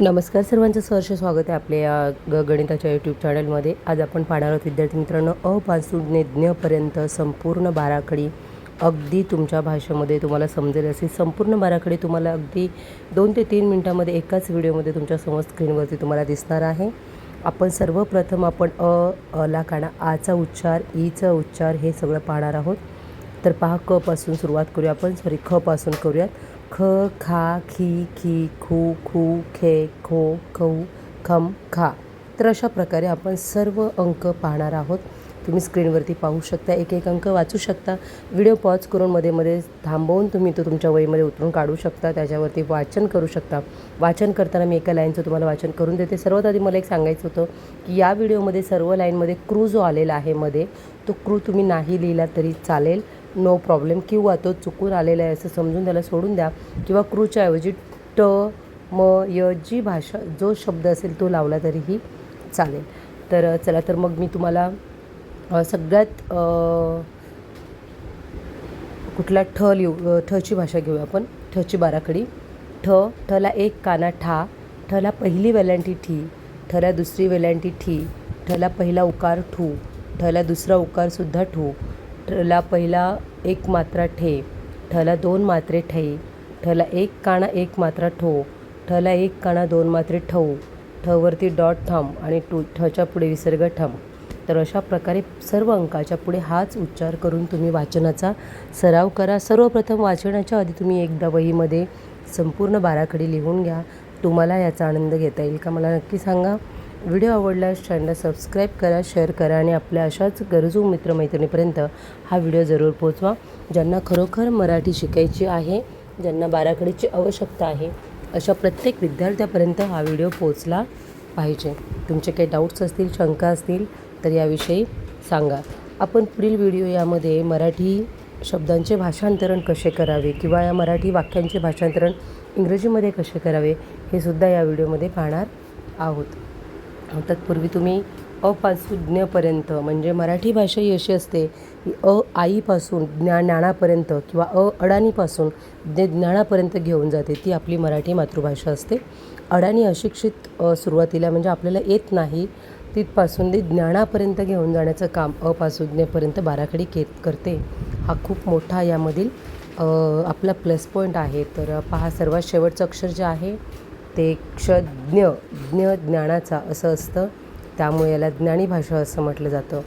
नमस्कार सर्वांचं सहर्ष स्वागत आहे आपल्या या ग गणिताच्या यूट्यूब चॅनलमध्ये आज आपण पाहणार आहोत विद्यार्थी मित्रांनो अ पासून ज्ञपर्यंत संपूर्ण बाराखडी अगदी तुमच्या भाषेमध्ये तुम्हाला समजेल अशी संपूर्ण बाराखडी तुम्हाला अगदी दोन ते तीन मिनटामध्ये एकाच व्हिडिओमध्ये तुमच्यासमोर स्क्रीनवरती तुम्हाला दिसणार आहे. आपण सर्वप्रथम आपण अ अला काढा. आचा उच्चार ईचा उच्चार हे सगळं पाहणार आहोत. तर पहा क पासून सुरुवात करूया आपण. सॉरी ख पासून करूयात. ख खा खी खी खू खू खे खो खऊ खम खा. तर अशा प्रकारे आपण सर्व अंक पाहणार आहोत. तुम्ही स्क्रीनवरती पाहू शकता एक एक अंक वाचू शकता. व्हिडिओ पॉज करून मध्ये मध्ये थांबवून तुम्ही तो तुमच्या वहीमध्ये उतरून काढू शकता त्याच्यावरती वाचन करू शकता. वाचन करताना मी एका लाईनचं तुम्हाला वाचन करून देते. सर्वात आधी मला एक सांगायचं होतं की या व्हिडिओमध्ये सर्व लाईनमध्ये क्रू जो आलेला आहे मध्ये. तो क्रू तुम्ही नाही लिहिला तरी चालेल. नो प्रॉब्लेम किंवा तो चुकून आलेला आहे असं समजून त्याला सोडून द्या. किंवा क्रूच्या ऐवजी ट म य जी भाषा जो शब्द असेल तो लावला तरीही चालेल. तर चला तर मग मी तुम्हाला सगळ्यात कुठला ठ लिहू ठची भाषा घेऊया आपण. ठची बाराखडी. ठ ठला एक काना ठा ठला पहिली वेलांटी ठी ठला दुसरी वेलांटी ठी ठला पहिला उकार ठू ठला दुसरा उकारसुद्धा ठू ठला पहिला एक मात्रा ठे ठला दोन मात्रे ठे ठला एक काणा एक मात्रा ठो ठला एक काणा दोन मात्रे ठऊ ठवरती डॉट थम आणि टू ठच्या पुढे विसर्ग ठम. तर अशा प्रकारे सर्व अंकाच्या पुढे हाच उच्चार करून तुम्ही वाचनाचा सराव करा. सर्वप्रथम वाचनाच्या आधी तुम्ही एकदा वहीमध्ये संपूर्ण बाराखडी लिहून घ्या. तुम्हाला याचा आनंद घेता येईल का? मला नक्की सांगा. व्हिडिओ आवडल्यास चॅनलला सबस्क्राईब करा शेअर करा आणि आपल्या अशाच गरजू मित्रमैत्रिणीपर्यंत हा व्हिडिओ जरूर पोचवा ज्यांना खरोखर मराठी शिकायची आहे ज्यांना बाराखडीची आवश्यकता आहे अशा प्रत्येक विद्यार्थ्यापर्यंत हा व्हिडिओ पोचला पाहिजे. तुमचे काही डाऊट्स असतील शंका असतील तर याविषयी सांगा. आपण पुढील व्हिडिओ यामध्ये मराठी शब्दांचे भाषांतरण कसे करावे किंवा या मराठी वाक्यांचे भाषांतरण इंग्रजीमध्ये कसे करावे हे सुद्धा या व्हिडिओमध्ये पाहणार आहोत. तत्पूर्वी तुम्ही अपासून ज्ञपर्यंत म्हणजे मराठी भाषा ही अशी असते की अ आईपासून ज्ञा ज्ञानापर्यंत किंवा अ अडाणीपासून जे ज्ञानापर्यंत घेऊन जाते ती आपली मराठी मातृभाषा असते. अडाणी अशिक्षित सुरुवातीला म्हणजे आपल्याला येत नाही तिथपासून ते ज्ञानापर्यंत घेऊन जाण्याचं काम अपासूज्ञपर्यंत बाराखडी के करते. हा खूप मोठा यामधील आपला प्लस पॉईंट आहे. तर पहा सर्वात शेवटचं अक्षर जे आहे ते क्षज्ञ ज्ञ ज्ञानाचा असं असतं. त्यामुळे याला ज्ञानी भाषा असं म्हटलं जातं.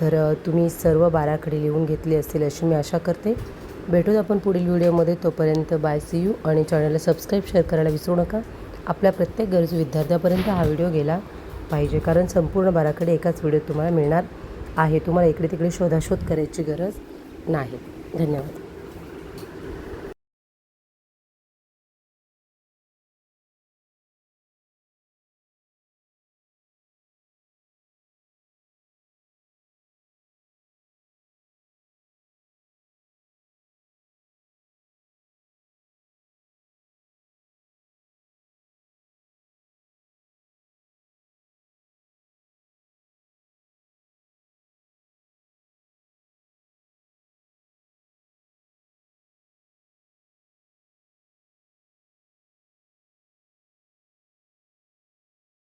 तर तुम्ही सर्व बाराखडी लिहून घेतली असतील अशी मी आशा करते. भेटूत आपण पुढील व्हिडिओमध्ये. तोपर्यंत बाय सी यू आणि चॅनलला सबस्क्राईब शेअर करायला विसरू नका. आपल्या प्रत्येक गरजू विद्यार्थ्यापर्यंत हा व्हिडिओ गेला पाहिजे कारण संपूर्ण बाराखडी एकाच व्हिडिओत तुम्हाला मिळणार आहे. तुम्हाला इकडे तिकडे शोधाशोध करायची गरज नाही. धन्यवाद.